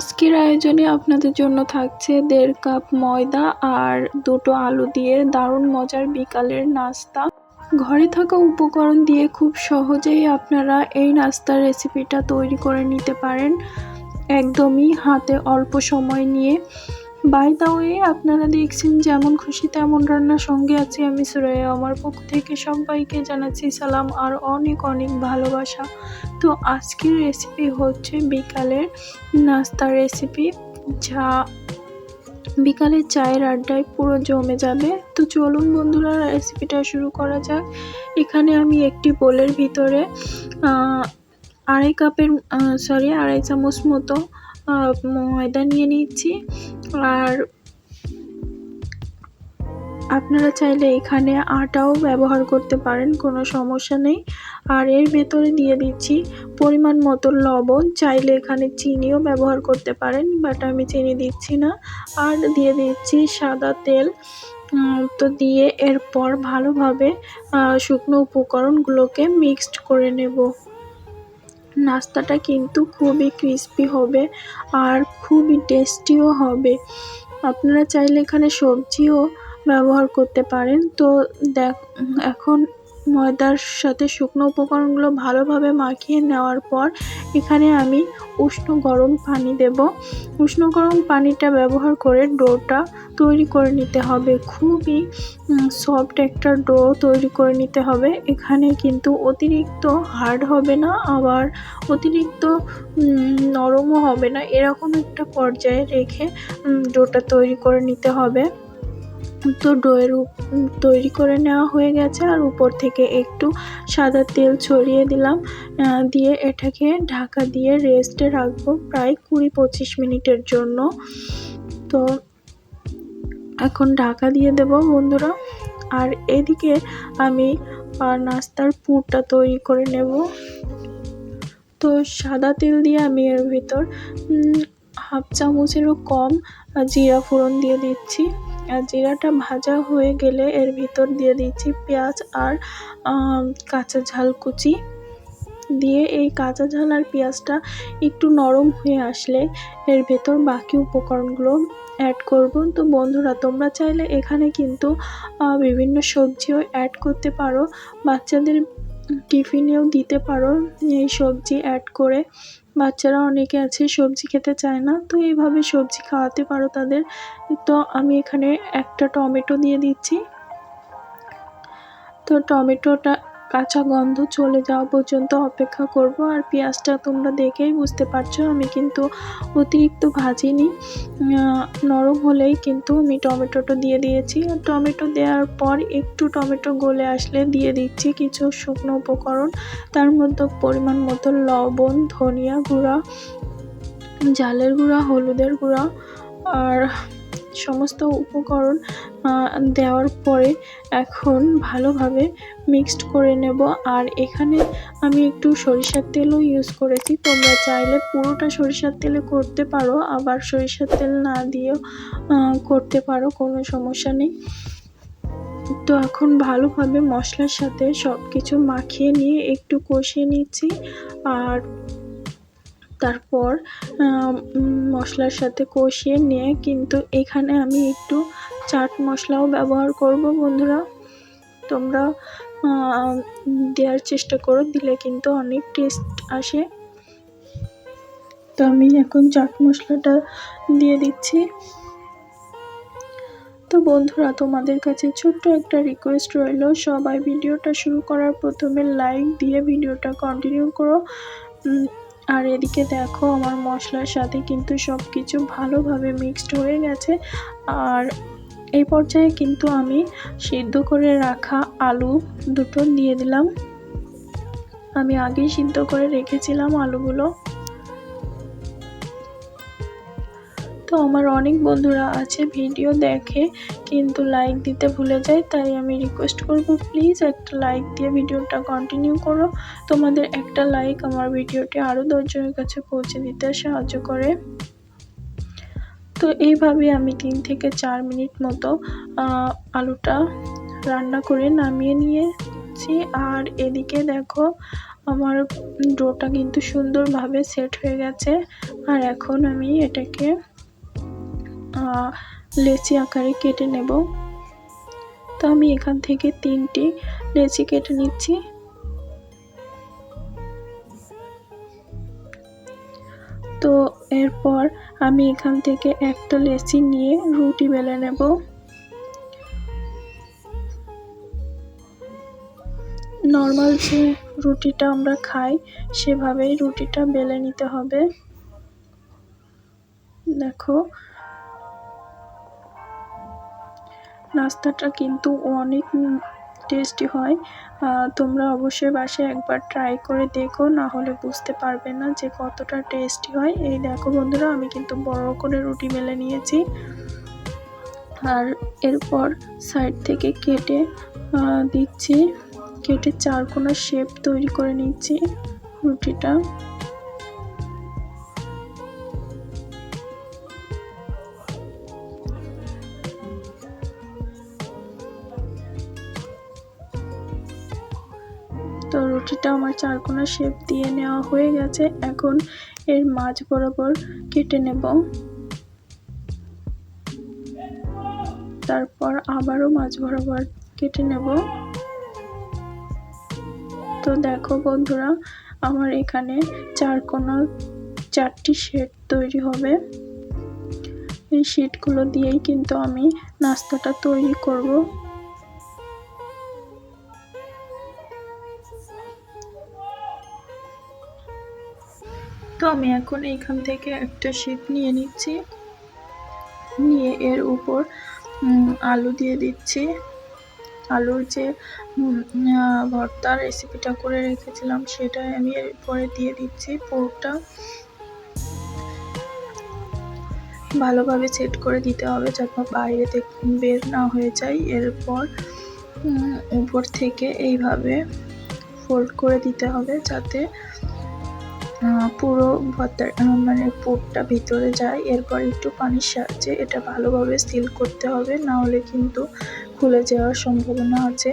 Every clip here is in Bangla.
আজকের আয়োজনে আপনাদের জন্য থাকছে দেড় কাপ ময়দা আর দুটো আলু দিয়ে দারুণ মজার বিকালের নাস্তা। ঘরে থাকা উপকরণ দিয়ে খুব সহজেই আপনারা এই নাস্তার রেসিপিটা তৈরি করে নিতে পারেন। একদমই হাতে অল্প সময় নিয়ে। বাই দা ওয়ে আপনারা দেখছেন যেমন খুশি তেমন রান্নার সঙ্গে আছি আমি সুরাইয়া। আমার পক্ষ থেকে সবাইকে জানাচ্ছি সালাম আর অনেক অনেক ভালোবাসা। তো আজকের রেসিপি হচ্ছে বিকালের নাস্তার রেসিপি যা বিকালের চায়ের আড্ডায় পুরো জমে যাবে। তো চলুন বন্ধুরা রেসিপিটা শুরু করা যাক। এখানে আমি একটি বোলের ভিতরে আড়াই কাপের সরি আড়াই চামচ মতো ময়দা নিয়ে নিচ্ছি। আর আপনারা চাইলে এখানে আটাও ব্যবহার করতে পারেন, কোনো সমস্যা নেই। আর এর ভেতরে দিয়ে দিচ্ছি পরিমাণ মতো লবণ। চাইলে এখানে চিনিও ব্যবহার করতে পারেন বাট আমি চিনি দিচ্ছি না। আর দিয়ে দিচ্ছি সাদা তেল তো দিয়ে এরপর ভালোভাবে শুকনো উপকরণগুলোকে মিক্সড করে নেব। নাস্তাটা কিন্তু খুবই ক্রিস্পি হবে আর খুবই টেস্টিও হবে। আপনারা চাইলে এখানে সবজিও ব্যবহার করতে পারেন। তো দেখ, এখন ময়দার সাথে শুকনো উপকরণগুলো ভালোভাবে মাখিয়ে নেওয়ার পর এখানে আমি উষ্ণ গরম পানি দেব। উষ্ণ গরম পানিটা ব্যবহার করে ডোটা তৈরি করে নিতে হবে। খুবই সফট একটা ডো তৈরি করে নিতে হবে। এখানে কিন্তু অতিরিক্ত হার্ড হবে না, আবার অতিরিক্ত নরমও হবে না। এরকম একটা পর্যায়ে রেখে ডোটা তৈরি করে নিতে হবে। তো ডোয়ের তৈরি করে নেওয়া হয়ে গেছে আর উপর থেকে একটু সাদা তেল ছড়িয়ে দিলাম দিয়ে এটাকে ঢাকা দিয়ে রেস্টে রাখব প্রায় কুড়ি পঁচিশ মিনিটের জন্য। তো এখন ঢাকা দিয়ে দেব বন্ধুরা। আর এদিকে আমি নাস্তার পুরটা তৈরি করে নেব। তো সাদা তেল দিয়ে আমি এর ভিতর হাফ চামচেরও কম জিরা ফোড়ন দিয়ে দিচ্ছি। আর জিরাটা ভাজা হয়ে গেলে এর ভিতর দিয়ে দিচ্ছি পেঁয়াজ আর কাঁচা ঝাল কুচি। দিয়ে এই কাঁচা ঝাল আর পেঁয়াজটা একটু নরম হয়ে আসলে এর ভেতর বাকি উপকরণগুলো অ্যাড করব। তো বন্ধুরা, তোমরা চাইলে এখানে কিন্তু বিভিন্ন সবজিও অ্যাড করতে পারো। বাচ্চাদের টিফিনেও দিতে পারো, এই সবজি অ্যাড করে। বাচ্চারা অনেকে আছে, সবজি খেতে চায় না, তো এইভাবে সবজি খাওয়াতে পারো তাদের। তো আমি এখানে একটা টমেটো দিয়ে দিচ্ছি। তো টমেটোটা কাঁচা গন্ধ চলে যাওয়া পর্যন্ত অপেক্ষা করব আর পেঁয়াজটা তোমরা দেখেই বুঝতে পারছ, আমি কিন্তু অতিরিক্ত ভাজিনি। নরম হলেই কিন্তু আমি টমেটোটা দিয়ে দিয়েছি। আর টমেটো দেওয়ার পর একটু টমেটো গলে আসলে দিয়ে দিচ্ছি কিছু শুকনো উপকরণ। তার মধ্যে পরিমাণ মতো লবণ, ধনিয়া গুঁড়া, জালের গুঁড়া, হলুদের গুঁড়া, আর সমস্ত উপকরণ দেওয়ার পরে এখন ভালোভাবে মিক্সড করে নেব। আর এখানে আমি একটু সরিষার তেলও ইউজ করেছি। তোমরা চাইলে পুরোটা সরিষার তেলে করতে পারো। আবার সরিষার তেল না দিয়েও করতে পারো, কোনো সমস্যা নেই। তো এখন ভালোভাবে মশলার সাথে সব কিছু মাখিয়ে নিয়ে একটু কষিয়ে নিচ্ছি। আর তারপর মশলার সাথে কষিয়ে নিয়ে কিন্তু এখানে আমি একটু চাট মশলাও ব্যবহার করব বন্ধুরা। তোমরা দেওয়ার চেষ্টা করো, দিলে কিন্তু অনেক টেস্ট আসে। তো আমি এখন চাট মশলাটা দিয়ে দিচ্ছি। তো বন্ধুরা, তোমাদের কাছে ছোট্ট একটা রিকোয়েস্ট রইল, সবাই ভিডিওটা শুরু করার প্রথমে লাইক দিয়ে ভিডিওটা কন্টিনিউ করো। আর এদিকে দেখো, আমার মশলার সাথে কিন্তু সব কিছু ভালোভাবে মিক্সড হয়ে গেছে। আর এই পর্যায়ে কিন্তু আমি সিদ্ধ করে রাখা আলু দুটো দিয়ে দিলাম। আমি আগেই সিদ্ধ করে রেখেছিলাম আলুগুলো। তো আমার অনেক বন্ধুরা আছে, ভিডিও দেখে কিন্তু লাইক দিতে ভুলে যায়, তাই আমি রিকোয়েস্ট করব প্লিজ একটা লাইক দিয়ে ভিডিওটা কন্টিনিউ করো। তোমাদের একটা লাইক আমার ভিডিওটি আরও দশজনের কাছে পৌঁছে দিতে সাহায্য করে। তো এইভাবে আমি তিন থেকে চার মিনিট মতো আলুটা রান্না করে নামিয়ে নিয়েছি। আর এদিকে দেখো, আমার ডোটা কিন্তু সুন্দরভাবে সেট হয়ে গেছে। আর এখন আমি এটাকে লেচি আকারে কেটে নেব। তো আমি এখান থেকে তিনটি লেচি কেটে নিচ্ছি। তো এরপর আমি এখান থেকে একটা লেচি নিয়ে রুটি বেলে নেব। নর্মাল যে রুটিটা আমরা খাই, সেভাবেই রুটিটা বেলে নিতে হবে। দেখো নাস্তাটা কিন্তু অনেক টেস্টি হয়। তোমরা অবশ্যই বাসায় একবার ট্রাই করে দেখো না হলে বুঝতে পারবে না যে কতটা টেস্টি হয়। এই দেখো বন্ধুরা, আমি কিন্তু বড় করে রুটি মেলে নিয়েছি। আর এরপর সাইড থেকে কেটে দিচ্ছি। কেটে চারকোনা শেপ তৈরি করে নিচ্ছি রুটিটা। তো রুটিটা আমার চারকোনা শেপ দিয়ে নেওয়া হয়ে গেছে। এখন এর মাঝ বরাবর কেটে নেব। তারপর আবারও মাছ বরাবর কেটে নেব। তো দেখো বন্ধুরা, আমার এখানে চারকোনা চারটি শেড তৈরি হবে। এই শিটগুলো দিয়েই কিন্তু আমি নাস্তাটা তৈরি করব। তো আমি এখন এইখান থেকে একটা শিট নিয়ে নিচ্ছি। নিয়ে এর উপর আলু দিয়ে দিচ্ছি। আলুর যে ভর্তা রেসিপিটা করে রেখেছিলাম সেটাই আমি এর উপরে দিয়ে দিচ্ছি পুরটা। ভালোভাবে সেট করে দিতে হবে যাতে বাইরে থেকে বের না হয়ে যায়। এরপর উপর থেকে এইভাবে ফোল্ড করে দিতে হবে যাতে পুরো ভর্তা মানে পুরটা ভিতরে যায়, এরপর একটু পানির সাহায্যে এটা ভালোভাবে সিল করতে হবে না হলে কিন্তু খুলে যাওয়ার সম্ভাবনা আছে।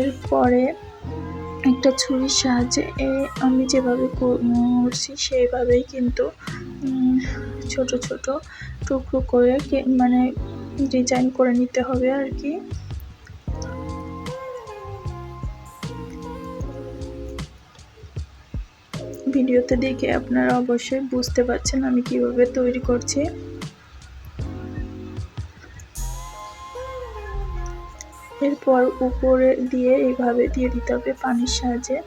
এরপরে একটা ছুরির সাহায্যে আমি যেভাবে করছি সেইভাবেই কিন্তু ছোট ছোট টুকরো করে মানে ডিজাইন করে নিতে হবে আর কি। ভিডিওতে দেখে আপনারা অবশ্যই বুঝতে পারছেন আমি কীভাবে তৈরি করছি। এরপর উপরে দিয়ে এইভাবে দিয়ে দিতে হবে পানির সাহায্যে।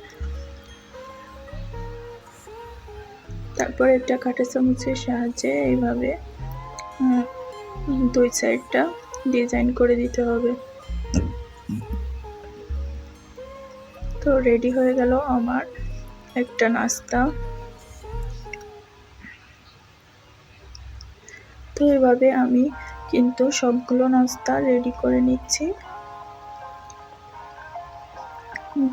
তারপর একটা কাঁটা চামচের সাহায্যে এইভাবে দুই সাইডটা ডিজাইন করে দিতে হবে। তো রেডি হয়ে গেল আমার একটা নাস্তা। তো এভাবে আমি কিন্তু সবগুলো নাস্তা রেডি করে নিচ্ছি।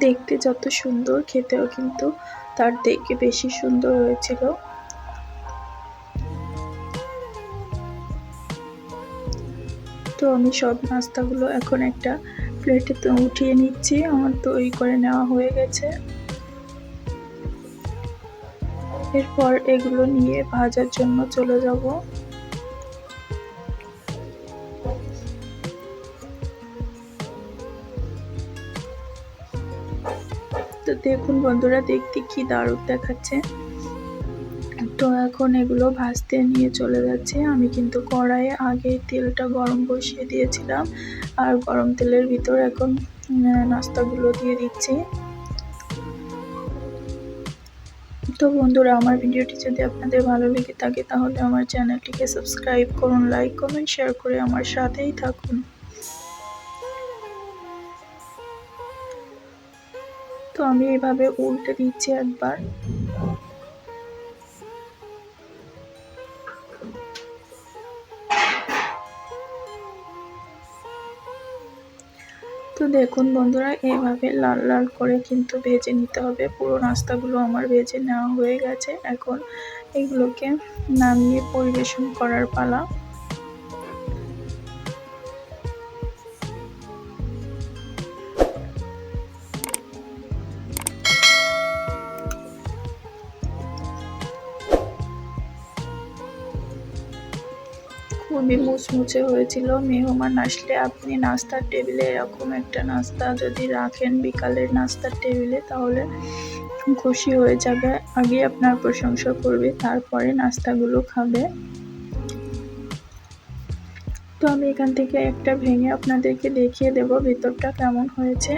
দেখতে যত সুন্দর, খেতেও কিন্তু তার থেকে বেশি সুন্দর হয়েছিল। তো আমি সব নাস্তাগুলো এখন একটা প্লেটে তো উঠিয়ে নিচ্ছি। আমার তৈরি করে নেওয়া হয়ে গেছে। এরপর এগুলো নিয়ে ভাজার জন্য চলে যাব। তো দেখুন বন্ধুরা, দেখতে কি দারুণ দেখাচ্ছে। তো এখন এগুলো ভাজতে নিয়ে চলে যাচ্ছে। আমি কিন্তু কড়াইয়ে আগে তেলটা গরম বসিয়ে দিয়েছিলাম, আর গরম তেলের ভিতর এখন নাস্তাগুলো দিয়ে দিচ্ছি। তো বন্ধুরা, আমার ভিডিওটি যদি আপনাদের ভালো লেগে থাকে, তাহলে আমার চ্যানেলটিকে সাবস্ক্রাইব করুন, লাইক কমেন্ট শেয়ার করে আমার সাথেই থাকুন। তো আমি এভাবে উল্টে দিচ্ছি একবার। তো দেখুন বন্ধুরা, এভাবে লাল লাল করে কিন্তু ভেজে নিতে হবে। পুরো নাস্তাগুলো আমার ভেজে নেওয়া হয়ে গেছে। এখন এগুলোকে নামিয়ে পরিবেশন করার পালা। খুবই মুচমুচে হয়েছিল। মেহমান আসলে আপনি নাস্তার টেবিলে এরকম একটা নাস্তা যদি রাখেন বিকালের নাস্তার টেবিলে, তাহলে খুশি হয়ে যাবে। আগে আপনার প্রশংসা করবে, তারপরে নাস্তাগুলো খাবে। তো আমি এখান থেকে একটা ভেঙে আপনাদেরকে দেখিয়ে দেব ভেতরটা কেমন হয়েছে।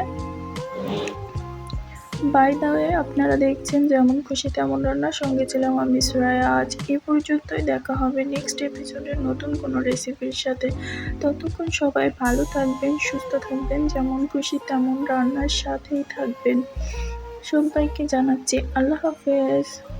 বাই দাওয়ে আপনারা দেখছেন যেমন খুশি তেমন রান্না। সঙ্গে ছিলাম আমি সুরায়া আজ এ পর্যন্তই। দেখা হবে নেক্সট এপিসোডের নতুন কোনো রেসিপির সাথে। ততক্ষণ সবাই ভালো থাকবেন, সুস্থ থাকবেন, যেমন খুশি তেমন রান্নার সাথেই থাকবেন। সবাইকে জানাচ্ছি আল্লাহ হাফেজ।